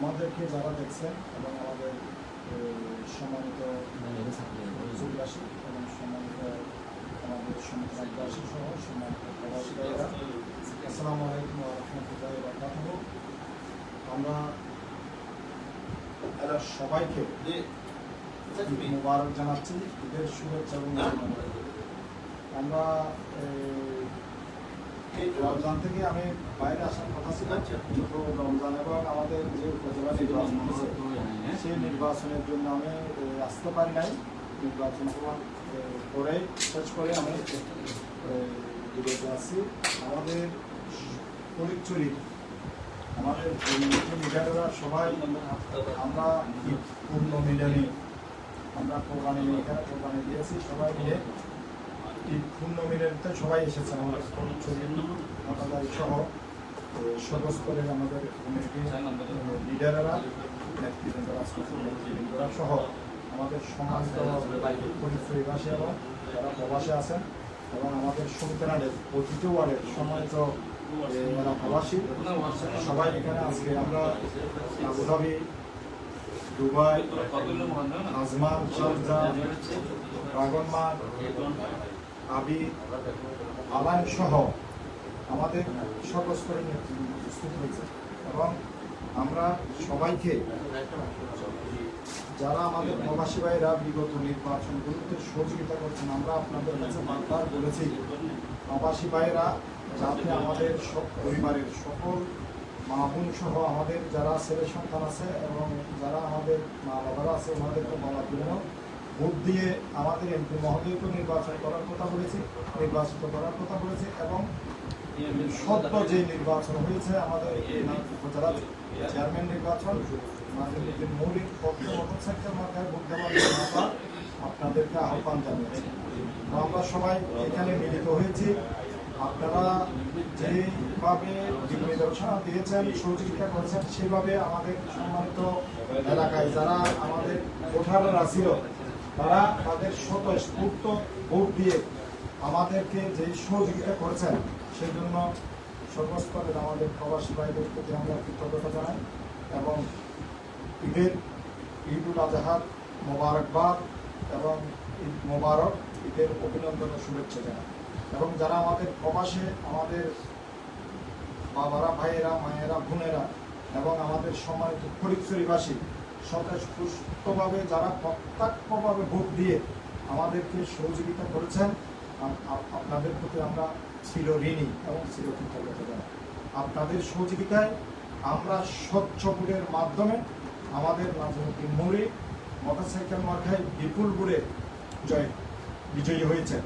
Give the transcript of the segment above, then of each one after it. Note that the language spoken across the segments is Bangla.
আমাদেরকে যারা দেখছেন এবং আমাদের সম্মানিত চৌরাশি এবং সম্মানিত আমাদের সন্ত্রাসবাসী সহ সম্মানিত প্রবাসী ভাইয়েরা আসসালামু আলাইকুম রহমতুল্লাহ আমরা এরা সবাইকে মুবারক জানাচ্ছি, ঈদের শুভেচ্ছা এবং আমরা রমজান থেকে আমি বাইরে আসার কথা ছিল। কিন্তু রমজান এবং আমাদের যে উপজেলা নির্বাচন হয়েছে সেই নির্বাচনের জন্য আমি আসতে পারি নাই। নির্বাচন শেষ করে আমি আছি। আমাদের ফরিদচুরি আমাদের মিডিয়ারা সবাই আমরা পূর্ণ মিলনে আমরা কোরবানি এখানে কোরবানি দিয়েছি সবাই মিলে মিলনতে সবাই এসেছেন আমাদের ফরিদচুরি মোটামুটি সহ সর্বস্তরের আমাদের কমিউনিটি লিডাররা নেতৃবৃন্দরা সহ আমাদের সম্মানিত পরিচয়বাসী এবং যারা প্রবাসে আছেন এবং আমাদের সুলতানের প্রতিটি ওয়ার্ডের সম্মানিত এ, এলাকাবাসী সবাই এখানে আজকে আমরা Abu Dhabi Dubai Ajman Sharjah Dragon Mart আবি আলাইন সহ আমাদের সর্বস্তরের নেতৃবৃন্দ উপস্থিত হয়েছে। এবং আমরা সবাইকে, যারা আমাদের প্রবাসী ভাইরা বিগত নির্বাচনগুলোতে সহযোগিতা করছেন, আমরা আপনাদের কাছে বারবার বলেছি, প্রবাসী ভাইরা যাতে আমাদের সব পরিবারের সকল মা বোন সহ আমাদের যারা ছেলে সন্তান আছে এবং যারা আমাদের মা বাবারা আছে, ওনাদেরকে বলার জন্য ভোট দিয়ে আমাদের এমপি মহোদয়কে নির্বাচন করার কথা বলেছি, নির্বাচিত করার কথা বলেছি এবং সদ্য যে নির্বাচন হয়েছে আমাদের চেয়ারম্যান নির্বাচন মৌলিক পক্ষে মোটরসাইকেল মাথায় ভোট দেওয়ার আপনাদেরকে আহ্বান জানিয়েছি। আমরা সবাই এখানে মিলিত হয়েছি। আপনারা যেভাবে নির্দেশনা দিয়েছেন, সহযোগিতা করেছেন, সেভাবে আমাদের সম্মানিত এলাকায় যারা আমাদের ভোটাররা ছিল তারা তাদের স্বতঃস্ফূর্ত ভোট দিয়ে আমাদেরকে যে সহযোগিতা করেছেন সেই জন্য সর্বস্তরের আমাদের প্রবাসী ভাইদের প্রতি আমরা কৃতজ্ঞতা জানাই এবং ঈদের ঈদ উল আজহার মোবারকবাদ এবং ঈদ মোবারক, ঈদের অভিনন্দন ও শুভেচ্ছা জানাই। এবং যারা আমাদের প্রবাসে, আমাদের বাবারা, ভাইয়েরা, মায়েরা, বোনেরা এবং আমাদের সম্মানিত ফরিদচুরিবাসী স্বতঃস্ফূর্তভাবে যারা প্রত্যক্ষভাবে ভোট দিয়ে আমাদেরকে সহযোগিতা করেছেন আপ- আপ- আপনাদের প্রতি আমরা ছিল ঋণী এবং ছিল কৃতজ্ঞতা আপনাদের সহযোগিতায় আমরা স্বচ্ছ ভোটের মাধ্যমে আমাদের রাজনৈতিক মোড়ে মোটরসাইকেল মার্কায় বিপুল ভোটে জয়, বিজয়ী হয়েছেন।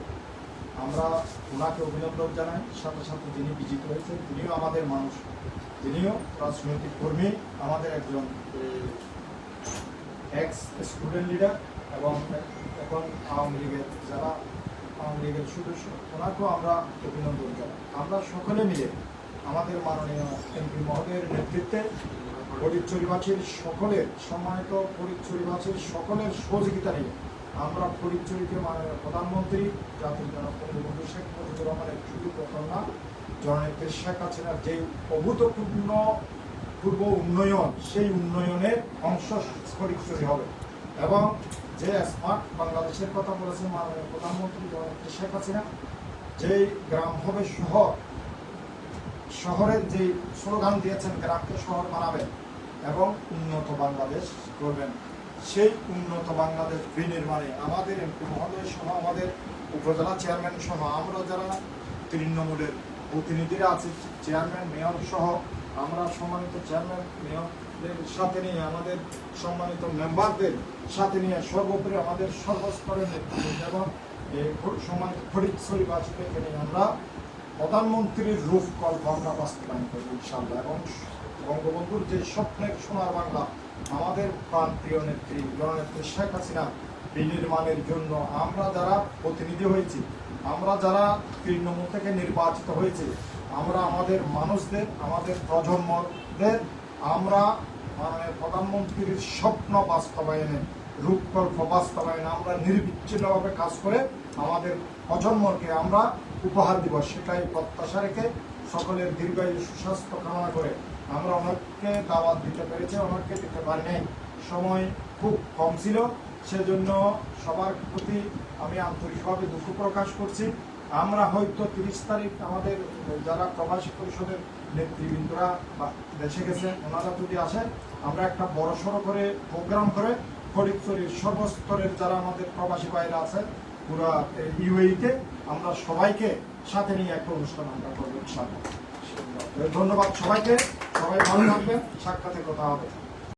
আমরা ওনাকে অভিনন্দন জানাই, সাথে সাথে যিনি বিজিত হয়েছেন, তিনিও আমাদের মানুষ। তিনিও রাজনৈতিক কর্মী, আমাদের একজন এক্স স্টুডেন্ট লিডার এবং এখন আওয়ামী লীগের যারা আওয়ামী লীগের সদস্য, ওনাকেও আমরা অভিনন্দন জানাই। আমরা সকলে মিলে আমাদের মাননীয় এমপি মহোদয়ের নেতৃত্বে ফরিদচুরিবাসীর সকলের, সম্মানিত ফরিদচুরিবাসীর সকলের সহযোগিতা নিয়ে আমরা ফরিদচুরিকে মাননীয় প্রধানমন্ত্রী জাতির জনক বঙ্গবন্ধু শেখ মুজিবুর রহমানের চুরি প্রকল্পনা জননেত্রী শেখ হাসিনার যে অভূতপূর্ণ পূর্ব উন্নয়ন, সেই উন্নয়নের অংশ ফরিদচুরি হবে। এবং যে স্মার্ট বাংলাদেশের কথা বলেছেন মাননীয় প্রধানমন্ত্রী শেখ হাসিনা, যেই গ্রাম হবে শহর, শহরের যে স্লোগান দিয়েছেন, গ্রামকে শহর বানাবেন এবং উন্নত বাংলাদেশ করবেন সেই উন্নত বাংলাদেশ বিনির্মাণে আমাদের এমপি মহোদয় সহ আমাদের উপজেলা চেয়ারম্যান সহ আমরা যারা তৃণমূলের প্রতিনিধিরা আছি, চেয়ারম্যান, মেয়র সহ আমরা সম্মানিত চেয়ারম্যান সাথে নিয়ে, আমাদের সম্মানিত মেম্বারদের সাথে নিয়ে সর্বোপরি আমাদের সর্বস্তরের নেতৃত্ব এবং সম্মানিত ফরিদশরীবাসীদেরকে নিয়ে আমরা প্রধানমন্ত্রীর রূপকল্প আমরা বাস্তবায়ন করব ইনশাআল্লাহ। এবং বঙ্গবন্ধুর যে স্বপ্নের সোনার বাংলা, আমাদের প্রান্তীয় নেত্রী, জননেত্রী শেখ হাসিনা বিনির্মাণের জন্য আমরা যারা প্রতিনিধি হয়েছি আমরা যারা তৃণমূল থেকে নির্বাচিত হয়েছি, আমরা আমাদের মানুষদের, আমাদের প্রজন্মদের, আমরা মাননীয় প্রধানমন্ত্রীর স্বপ্ন বাস্তবায়নে, রূপকল্প বাস্তবায়নে আমরা নির্বিচ্ছিন্নভাবে কাজ করে আমাদের প্রজন্মকে আমরা উপহার দিব। সেটাই প্রত্যাশা রেখে সকলের দীর্ঘায়ু সুস্বাস্থ্য কামনা করে আমরা অনেককে দাওয়াত দিতে পেরেছি, অনেককে দিতে পারি নাই সময় খুব কম ছিল। সেজন্য সবার প্রতি আমি আন্তরিকভাবে দুঃখ প্রকাশ করছি। আমরা হয়তো তিরিশ তারিখ আমাদের যারা প্রবাসী পরিষদের নেতৃবৃন্দরা বা- দেশে গেছে, ওনারা যদি আসে, আমরা একটা বড় সড়ো করে প্রোগ্রাম করে ফরিদপুরের সর্বস্তরের যারা আমাদের প্রবাসী বাইরে আছে, পুরো ইউএইতে আমরা সবাইকে সাথে নিয়ে একটা অনুষ্ঠান আমরা করব ধন্যবাদ সবাইকে। সবাই ভালো থাকবেন। সাক্ষাতে কথা হবে।